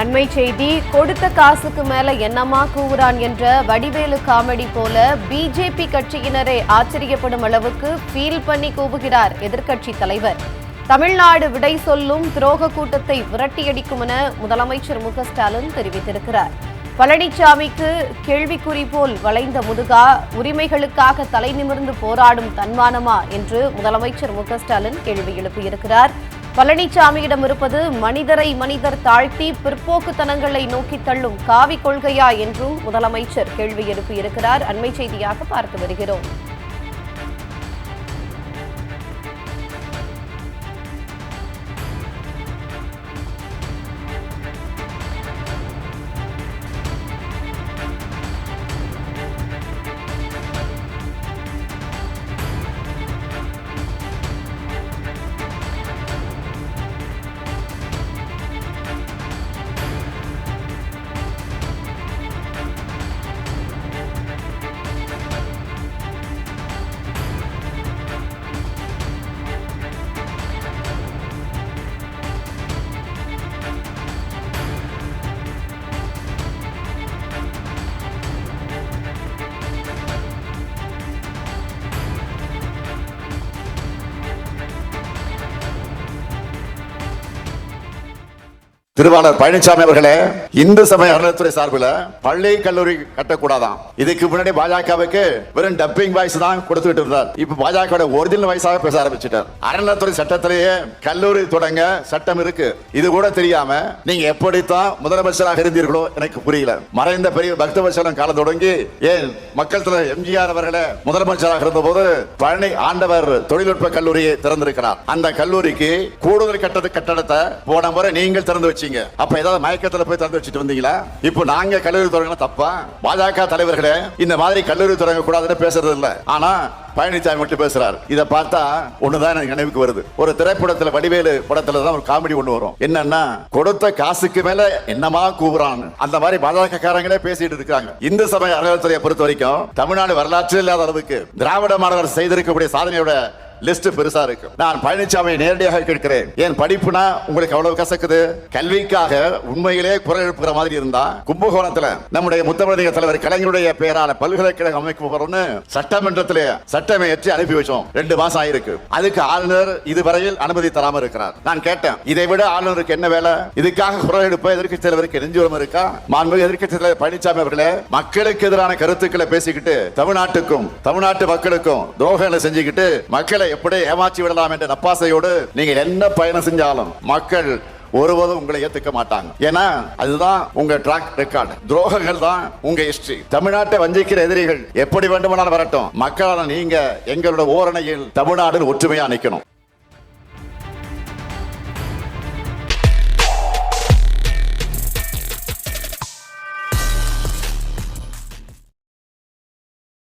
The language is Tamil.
அண்மை செய்தி கொடுத்த காசுக்கு மேல என்னமா கூவுறான் என்ற வடிவேலு காமெடி போல பிஜேபி கட்சியினரே ஆச்சரியப்படும் அளவுக்கு ஃபீல் பண்ணி கூவுகிறார் எதிர்க்கட்சி தலைவர். தமிழ்நாடு விடை சொல்லும் துரோக கூட்டத்தை விரட்டியடிக்கும் என முதலமைச்சர் மு ஸ்டாலின் தெரிவித்திருக்கிறார். பழனிசாமிக்கு கேள்விக்குறி போல் வளைந்த முதுகா உரிமைகளுக்காக தலை நிமிர்ந்து போராடும் தன்மானமா என்று முதலமைச்சர் மு ஸ்டாலின் கேள்வி எழுப்பியிருக்கிறார். பழனிசாமியிடம் இருப்பது மனிதரை மனிதர் தாழ்த்தி பிற்போக்குத்தனங்களை நோக்கி தள்ளும் காவி கொள்கையா என்றும் முதலமைச்சர் கேள்வி எழுப்பியிருக்கிறார். அண்மை செய்தியாக பார்த்து வருகிறோம். திருவாளர் பழனிசாமி அவர்களே இந்து சமய அறநிலைத்துறை சார்பில் பள்ளி கல்லூரி கட்டக்கூடாதான். இதுக்கு முன்னாடி பாஜகவுக்கு வெறும் டப்பிங் வாய்ஸ் தான் கொடுத்துட்டு இருந்தார். இப்ப பாஜக ஒரிஜினல் வாய்ஸாக பேச ஆரம்பிச்சிட்டார். அறநிலைத்துறை சட்டத்திலேயே கல்லூரி தொடங்க சட்டம் இருக்கு. இது கூட தெரியாம நீங்க எப்படித்தான் முதலமைச்சராக இருந்தீர்களோ எனக்கு புரியல. மறைந்த பெரிய பக்தவசலம் காலம் தொடங்கி ஏன் மக்கள் தலைவர் எம்ஜிஆர் அவர்களே முதலமைச்சராக இருந்தபோது பழனி ஆண்டவர் தொழில்நுட்ப கல்லூரியை திறந்திருக்கிறார். அந்த கல்லூரிக்கு கூடுதல் கட்டது கட்டடத்தை போன முறை நீங்கள் திறந்து வச்சு வச்சீங்க அப்ப ஏதாவது மயக்கத்துல போய் திறந்து வச்சுட்டு வந்தீங்களா? இப்போ நாங்க கல்லூரி தொடங்கினா தப்பா? பாஜக தலைவர்களே இந்த மாதிரி கல்லூரி தொடங்க கூடாதுன்னு பேசுறது இல்ல ஆனா பழனிசாமி மட்டும் பேசுறாரு. இதை பார்த்தா ஒண்ணுதான் எனக்கு நினைவுக்கு வருது. ஒரு திரைப்படத்துல வடிவேலு படத்துல தான் ஒரு காமெடி ஒண்ணு வரும். என்னன்னா கொடுத்த காசுக்கு மேல என்னமா கூவுறான் அந்த மாதிரி பாஜக காரங்களே பேசிட்டு இருக்காங்க. இந்து சமய அறநிலையத்துறையை பொறுத்த வரைக்கும் தமிழ்நாடு வரலாற்றில் இல்லாத அளவுக்கு திராவிட மாணவர் செய்திருக்கக்கூடிய சாதனையோட லிஸ்ட் பெருசா இருக்கும் நான் பழனிசாமியை நேரடியாக கேட்கிறேன். என் படிப்புனா உங்களுக்கு அவ்வளவு கசக்குது? கல்விக்காக உண்மையிலே குரல் எழுப்புகிற மாதிரி இருந்தா கும்பகோணத்துல நம்முடைய முத்தமிழக தலைவர் கலைஞருடைய பெயரான பல்கலைக்கழகம் அமைக்க போறோம்னு சட்டமன்றத்தில் சட்டமே ஏற்றி அனுப்பி வச்சோம். ரெண்டு மாசம் ஆயிருக்கு. அதுக்கு ஆளுநர் இதுவரையில் அனுமதி தராம இருக்கிறார். நான் கேட்டேன். இதை விட ஆளுநருக்கு என்ன வேலை? இதுக்காக குரல் எடுப்ப எதிர்க்கட்சி தலைவருக்கு நெஞ்சுரம் இருக்கா? மாண்புமிகு எதிர்க்கட்சி தலைவர் பழனிசாமி அவர்களே மக்களுக்கு எதிரான கருத்துக்களை பேசிக்கிட்டு தமிழ்நாட்டுக்கும் தமிழ்நாட்டு மக்களுக்கும் துரோகங்களை செஞ்சுக்கிட்டு மக்களை எப்படி ஏமாற்றி விடலாம் என்ற நப்பாசையோடு நீங்க என்ன பயணம் செஞ்சாலும் மக்கள் ஒருபோதும் உங்களை ஏத்துக்க மாட்டாங்க. ஏன்னா அதுதான் உங்க ட்ராக் ரெக்கார்டு துரோகங்கள் தான் உங்க ஹிஸ்டரி தமிழ்நாட்டை வஞ்சிக்கிற எதிரிகள் எப்படி வேண்டுமானாலும் வரட்டும். மக்களான நீங்க எங்களோட ஓரணையில் தமிழ்நாடு ஒற்றுமையா நிக்கணும்.